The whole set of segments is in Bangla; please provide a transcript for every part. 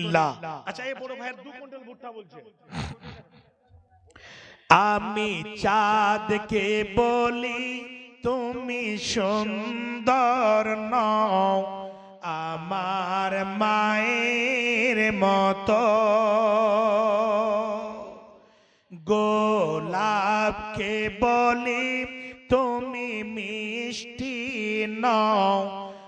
আচ্ছা এই বড় ভাইয়ের দু কুইন্টাল ভুট্টা বলছে। আমি চাঁদকে বলি তুমি সুন্দর নও। আমার মায়ের মতো। গোলাপকে বলি তুমি মিষ্টি নও।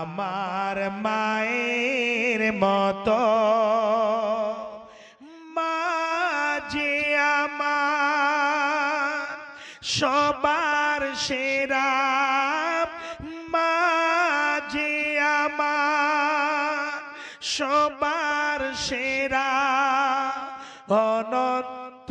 আমার মায়ের মতো। মাঝে আমার সবার সেরা। মাঝে আমার সবার সেরা। অনন্ত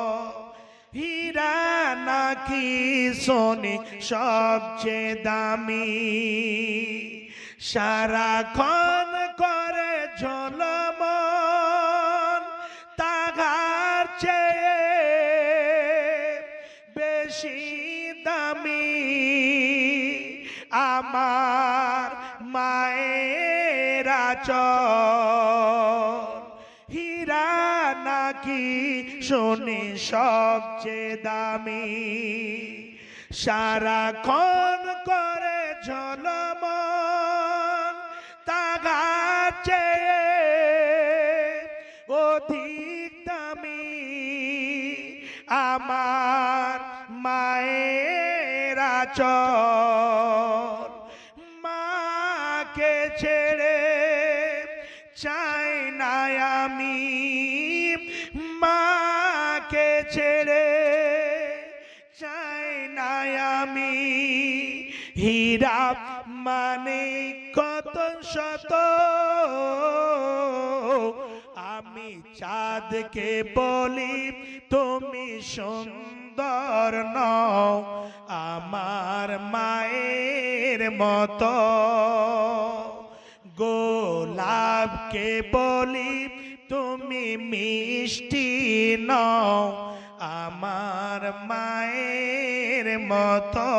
নাকি সোনি সবচেয়ে দামি। সারাক্ষণ করে ঝলমন তাগার চেয়ে বেশি দামি। আমার মায়েরা হীরা নাকি শুনি সবচেয়ে দামি? সারা সারাক্ষণ করে ঝলমন তাগাছে অধিক দামি। আমার মায়ের মাকে ছেড়ে চাই না আমি। ছেড়ে চাই না আমি হীরা মানে কত শত। আমি চাঁদকে বলি, তুমি সুন্দর নও আমার মায়ের মতো। গোলাপকে বলি তুমি মিষ্টি নও আমার মায়ের মতো।